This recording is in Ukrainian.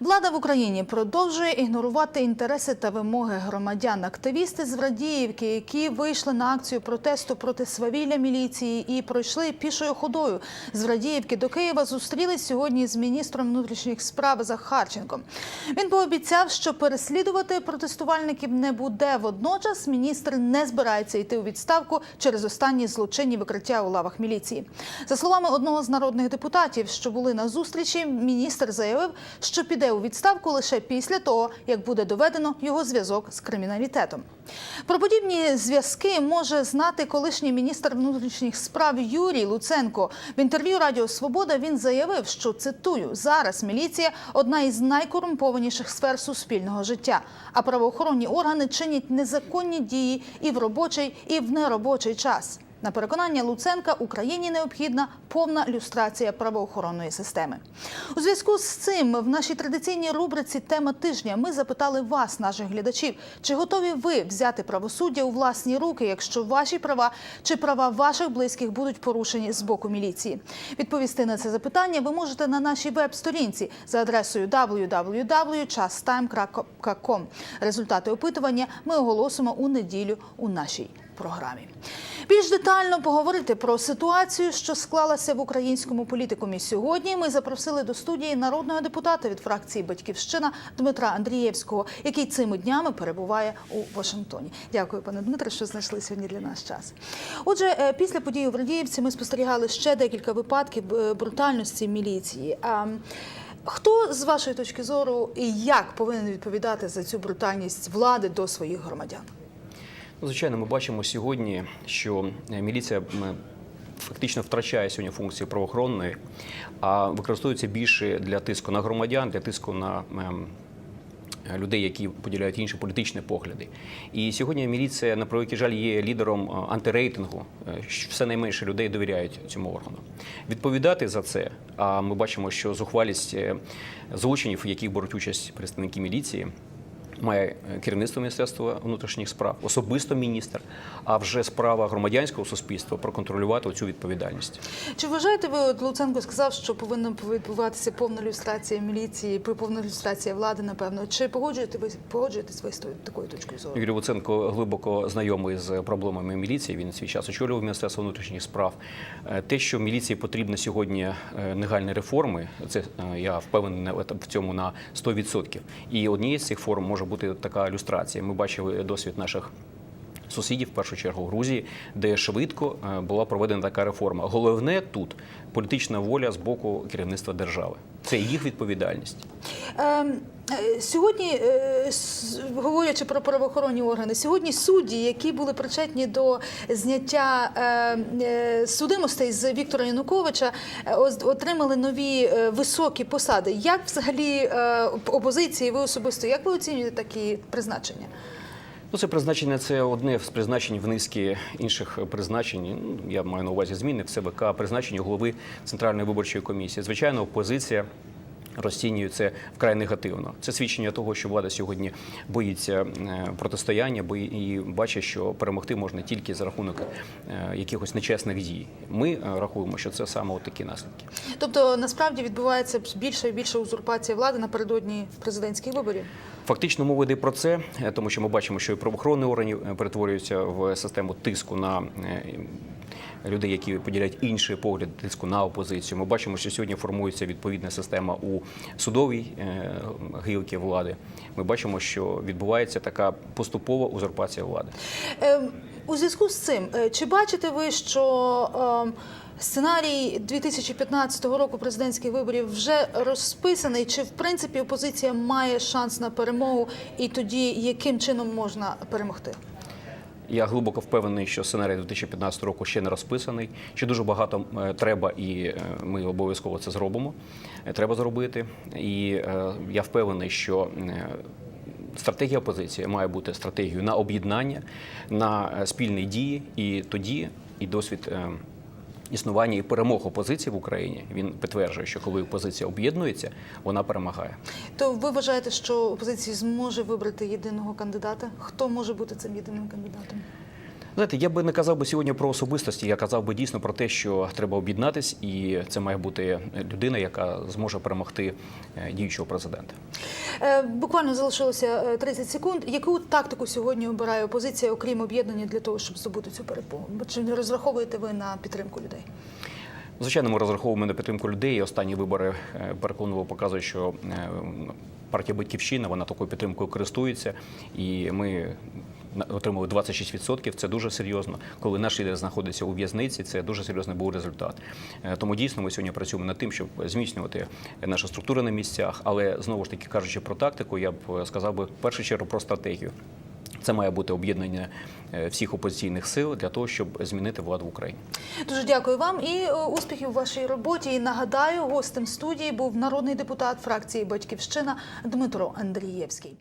Влада в Україні продовжує ігнорувати інтереси та вимоги громадян. Активісти з Врадіївки, які вийшли на акцію протесту проти свавілля міліції і пройшли пішою ходою з Врадіївки до Києва, зустрілись сьогодні з міністром внутрішніх справ Захарченком. Він пообіцяв, що переслідувати протестувальників не буде. Водночас міністр не збирається йти у відставку через останні злочинні викриття у лавах міліції. За словами одного з народних депутатів, що були на зустрічі, міністр заявив, що піде у відставку лише після того, як буде доведено його зв'язок з криміналітетом. Про подібні зв'язки може знати колишній міністр внутрішніх справ Юрій Луценко. В інтерв'ю Радіо Свобода він заявив, що цитую зараз міліція одна із найкорумпованіших сфер суспільного життя. А правоохоронні органи чинять незаконні дії і в робочий, і в неробочий час. На переконання Луценка Україні необхідна повна люстрація правоохоронної системи. У зв'язку з цим в нашій традиційній рубриці Тема тижня ми запитали вас, наших глядачів, чи готові ви взяти правосуддя у власні руки, якщо ваші права чи права ваших близьких будуть порушені з боку міліції. Відповісти на це запитання ви можете на нашій веб-сторінці за адресою www.chastime.com. Результати опитування ми оголосимо у неділю у нашій програмі. Більш детально поговорити про ситуацію, що склалася в українському політикумі сьогодні. Ми запросили до студії народного депутата від фракції Батьківщина Дмитра Андрієвського, який цими днями перебуває у Вашингтоні. Дякую, пане Дмитре, що знайшли сьогодні для нас час. Отже, е, після події у Врадіївці ми спостерігали ще декілька випадків е, брутальності міліції. Хто з вашої точки зору і як повинен відповідати за цю брутальність влади до своїх громадян? Ну, Звичайно, ми бачимо сьогодні, що е, міліція фактично втрачає сьогодні функції правоохоронної, а використовується більше для тиску на громадян, для тиску на ем, людей, які поділяють інші політичні погляди. І сьогодні міліція, на превеликий жаль, є лідером е, антирейтингу. Е, Все найменше людей довіряють цьому органу. Відповідати за це, а ми бачимо, що зухвалість злочинів, в яких беруть участь представники міліції. Має керівництво Міністерства внутрішніх справ, особисто міністр, а вже справа громадянського суспільства проконтролювати цю відповідальність. Чи вважаєте ви, от Луценко сказав, що повинна відбуватися повна люстрація міліції, при повна люстрація влади, напевно. Чи погоджуєте ви погоджуєтесь ви з такою точкою зору? Юрій Луценко глибоко знайомий з проблемами міліції. Він свій час очолював Міністерство внутрішніх справ. Е, Те, що міліції потрібно сьогодні е, негальні реформи, це е, я впевнений в цьому на 100%. І однією з цих форм може бути така люстрація. Ми бачили досвід наших. Сусідів, в першу чергу Грузії, де швидко е, була проведена така реформа. Головне тут політична воля з боку керівництва держави. Це їх відповідальність. Ем, е, Сьогодні, е, говорячи про правоохоронні органи, сьогодні судді, які були причетні до зняття судимостей з Віктора Януковича, отримали нові високі посади. Як взагалі опозиції, ви особисто, як ви оцінюєте такі призначення? Ну, це призначення це одне з призначень в низки інших призначень. Ну, Я маю на увазі зміни в ЦВК, призначення голови Центральної виборчої комісії. Звичайно, опозиція. Розцінює це вкрай негативно. Це свідчення того, що влада сьогодні боїться е, протистояння, бої- і бачить, що перемогти можна тільки за рахунок е, якихось нечесних дій. Ми е, рахуємо, що це саме от такі наслідки. Тобто насправді відбувається більша і більша узурпація влади напередодні президентських виборів. Фактично мова йде про це, е, тому що ми бачимо, що і правоохоронні органи е, перетворюються в систему тиску на е, людей, які поділяють інший погляд тиску на опозицію. Ми бачимо, що сьогодні формується відповідна система у судовій гілки влади. Ми бачимо, що відбувається така поступова узурпація влади. У зв'язку з цим, е, чи бачите ви, що ем, сценарій 2015 року президентських виборів вже розписаний? Чи в принципі опозиція має шанс на перемогу, і тоді яким чином можна перемогти? Я глибоко впевнений, що сценарій 2015 року ще не розписаний. Ще дуже багато е, треба, і е, ми обов'язково це зробимо. Треба зробити. І я впевнений, що стратегія опозиції має бути стратегією на об'єднання, на е, спільні дії, і тоді і досвід. е, Існування і перемог опозиції в Україні він підтверджує, що коли опозиція об'єднується, вона перемагає. То ви вважаєте, що опозиція зможе вибрати єдиного кандидата? Хто може бути цим єдиним кандидатом? Знаєте, я би не казав би сьогодні про особистості. Я казав би дійсно про те, що треба об'єднатись, і це має бути людина, яка зможе перемогти е, діючого президента. Е, Буквально залишилося е, 30 секунд. Яку тактику сьогодні обирає опозиція, окрім об'єднання, для того, щоб здобути цю перемогу? Чи не розраховуєте ви на підтримку людей? Звичайно, ми розраховуємо на підтримку людей. І Останні вибори е, переконливо показують, що е, партія Батьківщина вона такою підтримкою користується, і ми отримали 26%. Це дуже серйозно. Коли наш лідер знаходиться у в'язниці, це дуже серйозний був результат. Е, Тому дійсно ми сьогодні працюємо над тим, щоб зміцнювати наші структури на місцях. Але знову ж таки кажучи про тактику, я б е, сказав би в першу чергу про стратегію. Це має бути об'єднання е, всіх опозиційних сил для того, щоб змінити владу в Україні. Дуже дякую вам і успіхів у вашій роботі. І нагадаю, гостем студії був народний депутат фракції Батьківщина Дмитро Андрієвський.